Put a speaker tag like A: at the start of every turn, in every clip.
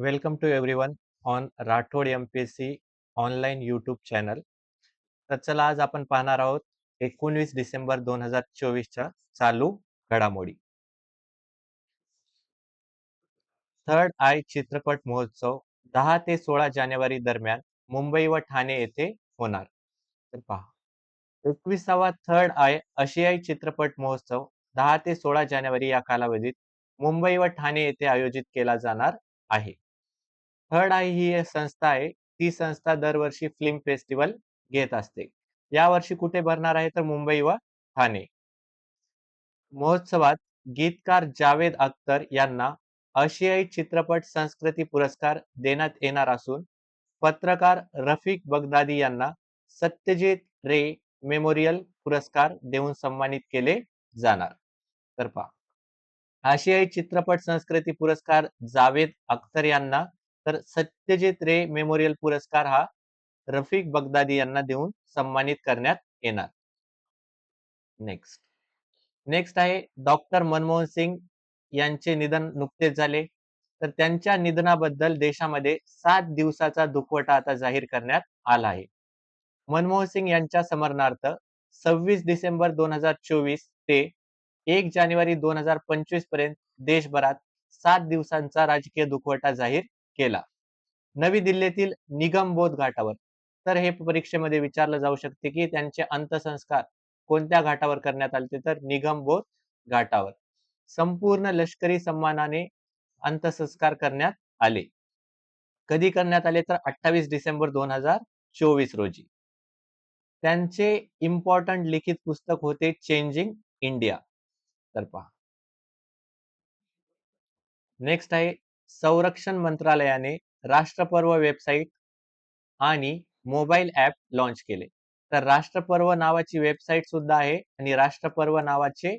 A: Welcome to everyone on Rathod M P S C online YouTube channel तर चला आज आपण पाहणार आहोत एकोणवीस डिसेंबर दोन हजार चोवीसच्या चालू घडामोडी. थर्ड आय चित्रपट महोत्सव दहा ते सोळा जानेवारी दरम्यान मुंबई व ठाणे येथे होणार. तर पहा. एकविसावा थर्ड आय आशियाई चित्रपट महोत्सव दहा ते सोळा जानेवारी या कालावधीत मुंबई व ठाणे येथे आयोजित केला जाणार आहे. थर्ड आय ही एक संस्था आहे. ती संस्था दरवर्षी फिल्म फेस्टिवल घेत असते. यावर्षी कुठे भरणार आहे तर मुंबई व ठाणे. महोत्सवात गीतकार जावेद अख्तर यांना आशियाई चित्रपट संस्कृती पुरस्कार देण्यात येणार असून पत्रकार रफिक बगदादी यांना सत्यजित रे मेमोरियल पुरस्कार देऊन सन्मानित केले जाणार. तर पहा. आशियाई चित्रपट संस्कृती पुरस्कार जावेद अख्तर यांना तर सत्यजित रे मेमोरियल पुरस्कार हा रफिक बगदादी यांना देऊन सन्मानित करण्यात येणार. नेक्स्ट नेक्स्ट आहे डॉक्टर मनमोहन सिंग यांचे निधन नुकतेच झाले. तर त्यांच्या निधनाबद्दल देशामध्ये सात दिवसाचा दुखवटा आता जाहीर करण्यात आला आहे. मनमोहन सिंग यांच्या स्मरणार्थ सव्वीस डिसेंबर दोन हजार चोवीस ते एक जानेवारी दोन हजार पंचवीसपर्यंत देशभरात सात दिवसांचा राजकीय दुखवटा जाहीर केला. नवी दिल्लीतील निगमबोध घाटावर. तर हे परीक्षेमध्ये विचारलं जाऊ शकते की त्यांचे अंत्यसंस्कार कोणत्या घाटावर करण्यात आले तर निगमबोध घाटावर. संपूर्ण लष्करी सन्मानाने अंत्यसंस्कार करण्यात आले. कधी करण्यात आले? तर अठ्ठावीस डिसेंबर दोन हजार चोवीस रोजी. त्यांचे इम्पॉर्टंट लिखित पुस्तक होते चेंजिंग इंडिया तर पहा. नेक्स्ट आहे संरक्षण मंत्रालयाने राष्ट्रपर्व वेबसाईट आणि मोबाईल ऍप लॉन्च केले. तर राष्ट्रपर्व नावाची वेबसाईट सुद्धा आहे आणि राष्ट्रपर्व नावाचे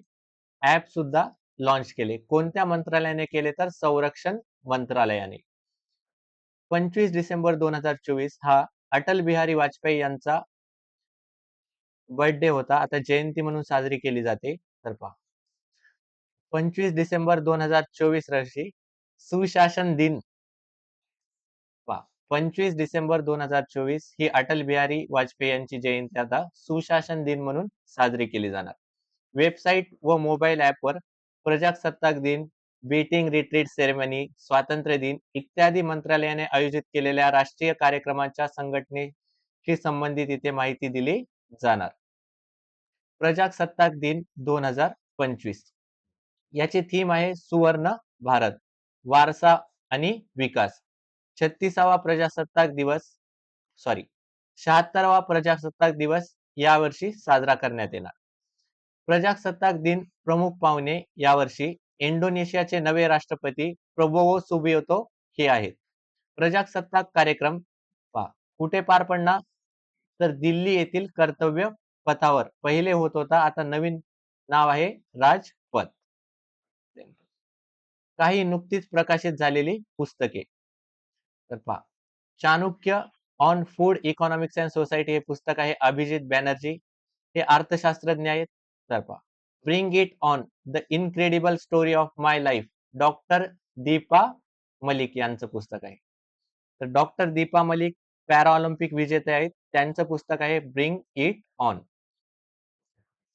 A: ऍप सुद्धा लॉन्च केले. कोणत्या मंत्रालयाने केले तर संरक्षण मंत्रालयाने. पंचवीस डिसेंबर दोन हजार चोवीस हा अटल बिहारी वाजपेयी यांचा बर्थडे होता. आता जयंती म्हणून साजरी केली जाते. तर पहा. पंचवीस डिसेंबर दोन हजार चोवीस रोजी सुशासन दिन. वा पंचवीस डिसेंबर दोन हजार चोवीस ही अटल बिहारी वाजपेयी यांची जयंती आता सुशासन दिन म्हणून साजरी केली जाणार. वेबसाईट व मोबाईल ऍपवर प्रजासत्ताक दिन बीटिंग रिट्रीट सेरेमनी स्वातंत्र्य दिन इत्यादी मंत्रालयाने आयोजित केलेल्या राष्ट्रीय कार्यक्रमाच्या संघटनेशी संबंधित इथे माहिती दिली जाणार. प्रजासत्ताक दिन दोन हजार पंचवीस. याची थीम आहे सुवर्ण भारत. वारसा आणि विकास. छत्तीसावा प्रजासत्ताक दिवस सॉरी शहात्तरावा प्रजासत्ताक दिवस यावर्षी साजरा करण्यात येणार. प्रजासत्ताक दिन प्रमुख पाहुणे यावर्षी इंडोनेशियाचे नवे राष्ट्रपती प्रबोवो सुबियोतो हे आहेत. प्रजासत्ताक कार्यक्रम पहा कुठे पार पडणार? तर दिल्ली येथील कर्तव्य पथावर. पहिले होत होता आता नवीन नाव आहे राज काही नुकतीच प्रकाशित झालेली पुस्तके. तर पहा. Chanakya on food economics and society हे पुस्तक आहे अभिजित बॅनर्जी. हे अर्थशास्त्रज्ञ आहेत. तर पहा. Bring it on the incredible story of my life. Doctor Deepa Malik यांचं पुस्तक आहे. तर डॉक्टर दीपा मलिक पॅराऑलिम्पिक विजेते आहेत. त्यांचं पुस्तक आहे bring it on.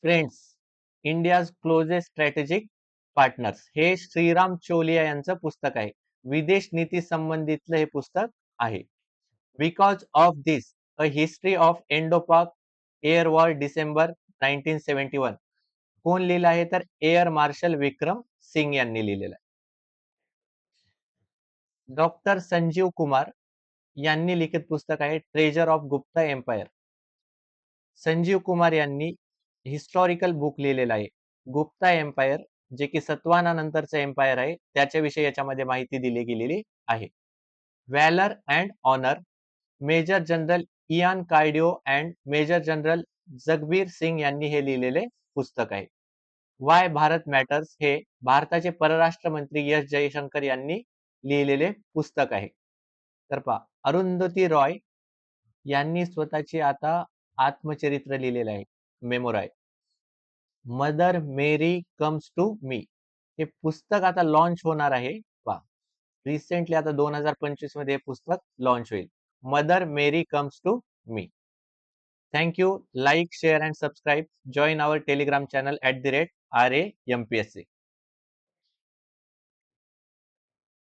A: Friends India's closest strategic partners. हे श्रीराम चोलिया यांचं पुस्तक आहे. विदेश नीती संबंधितलं हे पुस्तक आहे. Because of this a history of Indo Pak air war December nineteen seventy one कोण लिहिलं आहे? तर एअर मार्शल विक्रम सिंग यांनी लिहिलेलं आहे. डॉक्टर संजीव कुमार यांनी लिखित पुस्तक आहे treasure of Gupta empire Sanjeev Kumar यांनी हिस्टॉरिकल बुक लिहिलेलं आहे. गुप्ता एम्पायर जे की सत्वाना नंतरचं एम्पायर आहे त्याच्याविषयी याच्यामध्ये माहिती दिली गेलेली आहे. Valour and honour major general Ian Cardozo and major general Jagbir Singh यांनी हे लिहिलेले पुस्तक आहे. वाय भारत मॅटर्स हे भारताचे परराष्ट्र मंत्री एस जयशंकर यांनी लिहिलेले पुस्तक आहे. तर पहा अरुंधती रॉय यांनी स्वतःची आता आत्मचरित्र लिहिलेलं आहे memoir Mother Mary comes to me. हे पुस्तक आता लॉन्च होणार आहे. पहा. रिसेंटली आता दोन हजार पंचवीसमध्ये हे पुस्तक लॉन्च होईल. Mother Mary comes to me. Thank you like share and subscribe join our Telegram channel at the rate R A M P S C